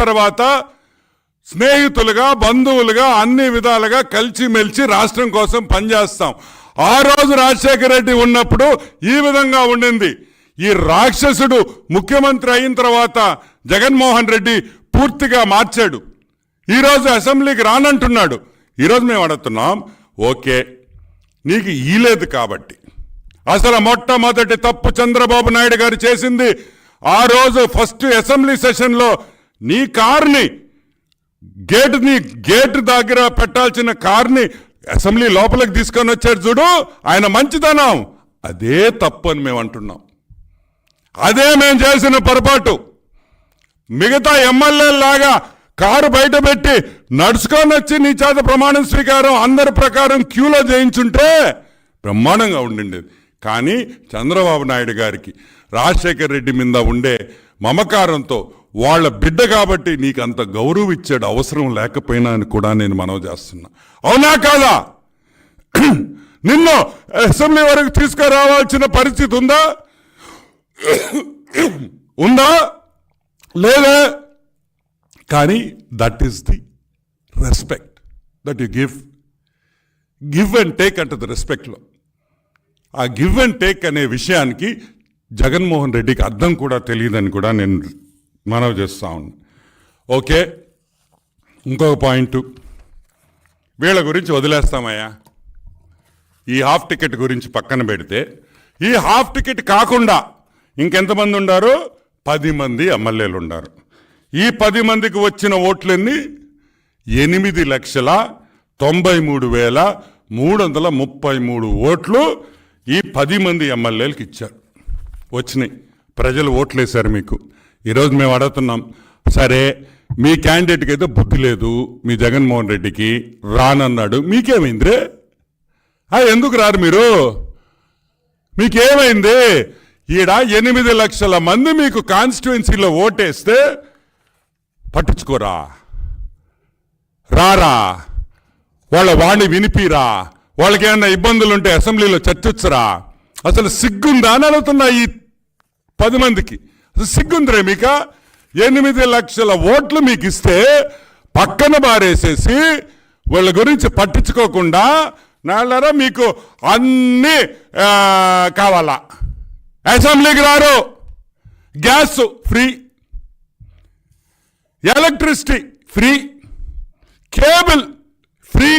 తర్వాత స్నేహితులుగా బంధువులుగా అన్ని విధాలుగా కలిసిమెలిసి రాష్ట్రం కోసం పనిచేస్తాం. ఆ రోజు రాజశేఖర రెడ్డి ఉన్నప్పుడు ఈ విధంగా ఉండింది. ఈ రాక్షసుడు ముఖ్యమంత్రి అయిన తర్వాత జగన్మోహన్ రెడ్డి పూర్తిగా మార్చాడు. ఈరోజు అసెంబ్లీకి రానంటున్నాడు. ఈరోజు మేము అడుగుతున్నాం ఓకే నీకు ఈలేదు కాబట్టి. అసలు మొట్టమొదటి తప్పు చంద్రబాబు నాయుడు గారు చేసింది ఆ రోజు ఫస్ట్ అసెంబ్లీ సెషన్లో నీ కార్ని గేటుని గేట్ దగ్గర పెట్టాల్సిన కార్ని అసెంబ్లీ లోపలికి తీసుకొని వచ్చాడు చూడు ఆయన మంచితనం. అదే తప్పు అని మేము అంటున్నాం. అదే మేము చేసిన పొరపాటు. మిగతా ఎమ్మెల్యే లాగా కారు బయట పెట్టి నడుచుకొని వచ్చి నీ చేత ప్రమాణ స్వీకారం అందరి ప్రకారం క్యూలో చేయించుంటే బ్రహ్మాండంగా ఉండిండేది. కానీ చంద్రబాబు నాయుడు గారికి రాజశేఖర్ రెడ్డి మీద ఉండే మమకారంతో వాళ్ళ బిడ్డ కాబట్టి నీకు అంత గౌరవం ఇచ్చాడు అవసరం లేకపోయినా అని కూడా నేను మనవి చేస్తున్నా. అవునా కాదా? నిన్ను అసెంబ్లీ వరకు తీసుకురావాల్సిన పరిస్థితి ఉందా? ఉందా? లేదా? కానీ that is the respect that you give give and take అంటది రెస్పెక్ట్లో ఆ గివ్ అండ్ టేక్ అనే విషయానికి జగన్మోహన్ రెడ్డికి అర్థం కూడా తెలియదని కూడా నేను మనవి చేస్తూ ఉన్నాను ఓకే ఇంకొక పాయింట్. వీళ్ళ గురించి వదిలేస్తామయ్యా. ఈ హాఫ్ టికెట్ గురించి పక్కన పెడితే ఈ హాఫ్ టికెట్ కాకుండా ఇంకెంతమంది ఉన్నారు పది మంది ఎమ్మెల్యేలు ఉన్నారు ఈ పది మందికి వచ్చిన ఓట్లన్నీ ఎనిమిది లక్షల తొంభై మూడు వేల మూడు వందల ముప్పై మూడు ఓట్లు ఈ పది మంది ఎమ్మెల్యేలకు ఇచ్చారు. వచ్చినాయి. ప్రజలు ఓట్లేశారు మీకు. ఈరోజు మేము అడుగుతున్నాం సరే మీ క్యాండిడేట్కి అయితే బుద్ధి లేదు మీ జగన్మోహన్ రెడ్డికి రానన్నాడు మీకేమైందిరే ఆ, ఎందుకు రారు మీరు? మీకేమైంది? ఈడ ఎనిమిది లక్షల మంది మీకు కాన్స్టిట్యున్సీలో ఓటేస్తే పట్టించుకోరా? రారా? వాళ్ళ వాణి వినిపిరా? వాళ్ళకేమైనా ఇబ్బందులుంటే ఇబ్బందులు ఉంటే అసెంబ్లీలో చర్చించరా? అసలు సిగ్గుందా అని అడుగుతున్నా ఈ పది మందికి. సిగ్గుందిరే మీక? ఎనిమిది లక్షల ఓట్లు మీకు ఇస్తే పక్కన బారేసేసి వాళ్ళ గురించి పట్టించుకోకుండా నాళ్ళరా మీకు అన్నీ కావాలా? అసెంబ్లీకి రారు. Gas free. Electricity free. Cable free.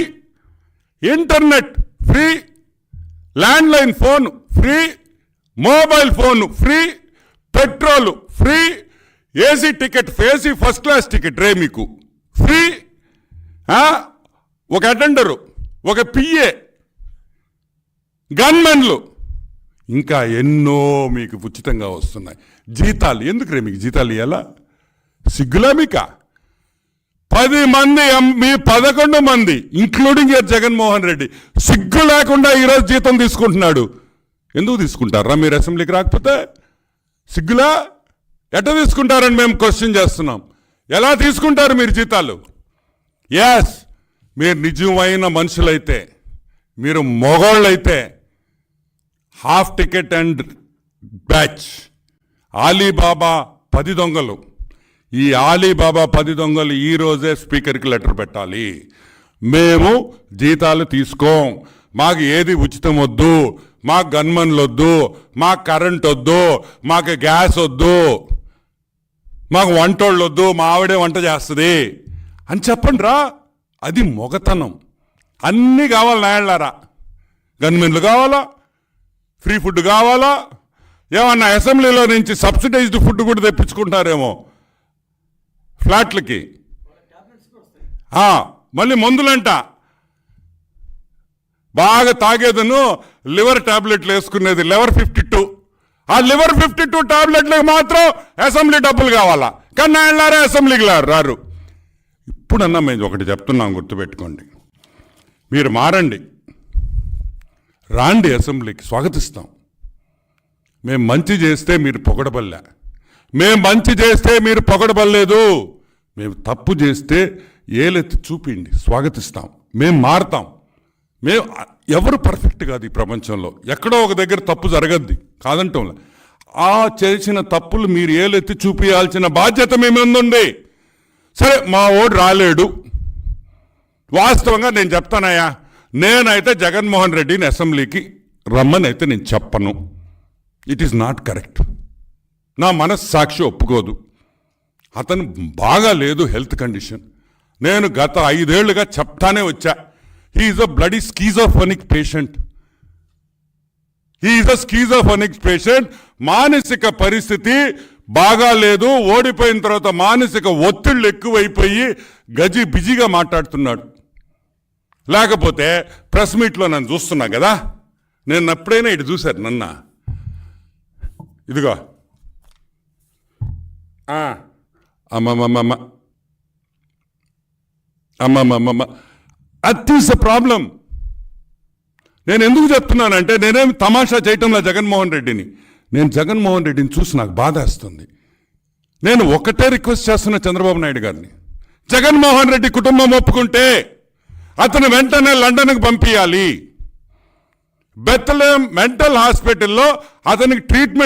Internet free. Landline phone free. Mobile phone free. Petrol free AC ticket AC first class ticket రే మీకు. ఫ్రీ ఒక అటెండరు ఒక పిఏ గన్మెన్లు. ఇంకా ఎన్నో మీకు ఉచితంగా వస్తున్నాయి. జీతాలు ఎందుకు రే మీకు జీతాలు ఇవ్వాలా సిగ్గులా మీకా? పది మంది మీ పదకొండు మంది ఇంక్లూడింగ్ యర్ జగన్మోహన్ రెడ్డి సిగ్గు లేకుండా ఈరోజు జీతం తీసుకుంటున్నాడు. ఎందుకు తీసుకుంటారా? మీరు అసెంబ్లీకి రాకపోతే? సిగ్గులా? ఎట తీసుకుంటారని మేము క్వశ్చన్ చేస్తున్నాం. ఎలా తీసుకుంటారు మీరు జీతాలు? ఎస్ మీరు నిజమైన మనుషులైతే మీరు మొగోళ్ళైతే half ticket and batch. Ali Baba పది దొంగలు. ఈ ఆలీబాబా పది దొంగలు ఈరోజే స్పీకర్కి లెటర్ పెట్టాలి. మేము జీతాలు తీసుకోం. మాకు ఏది ఉచితం వద్దు. మాకు గన్మన్లు వద్దు మాకు కరెంట్ వద్దు మాకు గ్యాస్ వద్దు మాకు వంటోళ్ళు వద్దు మా ఆవిడే వంట చేస్తుంది. అని చెప్పండి రా అది మొగతనం. అన్నీ కావాలి నాయళ్ళారా గన్మెన్లు కావాలా? ఫ్రీ ఫుడ్ కావాలా? ఏమన్నా అసెంబ్లీలో నుంచి సబ్సిడైజ్డ్ ఫుడ్ కూడా తెప్పించుకుంటారేమో ఫ్లాట్లకి. మళ్ళీ మందులంట. బాగా తాగేదను లివర్ టాబ్లెట్లు వేసుకునేది లివర్ ఫిఫ్టీ టూ. ఆ లివర్ ఫిఫ్టీ టూ టాబ్లెట్లకు మాత్రం అసెంబ్లీ డబ్బులు కావాలా? కానీ ఆయన అసెంబ్లీకి రారు. ఇప్పుడన్నా మేము ఒకటి చెప్తున్నాం గుర్తుపెట్టుకోండి. మీరు మారండి. రాండి అసెంబ్లీకి స్వాగతిస్తాం. మేము మంచి చేస్తే మీరు పొగడబల్లా. మేము మంచి చేస్తే మీరు పొగడబల్లేదు. మేము తప్పు చేస్తే ఏలెత్తి చూపిండి స్వాగతిస్తాం. మేము మారుతాం. మేము ఎవరు పర్ఫెక్ట్ కాదు ఈ ప్రపంచంలో. ఎక్కడో ఒక దగ్గర తప్పు జరగద్ది. కాదంటంలే. ఆ చేసిన తప్పులు మీరు ఏలెత్తి చూపించాల్సిన బాధ్యత మీ సరే మా ఓడు రాలేడు. వాస్తవంగా నేను చెప్తానయ్యా నేనైతే జగన్మోహన్ రెడ్డిని అసెంబ్లీకి రమ్మని అయితే నేను చెప్పను. ఇట్ ఈస్ నాట్ కరెక్ట్ నా మనస్సాక్షి ఒప్పుకోదు. అతను బాగా లేదు హెల్త్ కండిషన్. నేను గత ఐదేళ్ళుగా చెప్తానే వచ్చా. He's a bloody schizophrenic patient he's a schizophrenic patient మానసిక పరిస్థితి బాగా లేదు ఓడిపోయిన తర్వాత మానసిక ఒత్తిళ్ళు ఎక్కువైపోయి గజి బిజీగా మాట్లాడుతున్నాడు. లేకపోతే ప్రెస్ మీట్లో నన్ను చూస్తున్నా కదా? నేను ఎప్పుడైనా ఇటు చూశారు నన్న. ఇదిగో. అమ్మమ్మమ్మ అమ్మమ్మమ్మమ్మ. అమ్మమ్మమ్మమ్మ. అట్ ఈస్ ద ప్రాబ్లం నేను ఎందుకు చెప్తున్నానంటే నేనేం తమాషా చేయటంలో జగన్మోహన్ రెడ్డిని. నేను జగన్మోహన్ రెడ్డిని చూసి నాకు బాధేస్తుంది నేను ఒకటే రిక్వెస్ట్ చేస్తున్నా చంద్రబాబు నాయుడు గారిని. జగన్మోహన్ రెడ్డి కుటుంబం ఒప్పుకుంటే అతను వెంటనే లండన్కి పంపించాలి బెత్తలేం మెంటల్ హాస్పిటల్లో అతనికి ట్రీట్మెంట్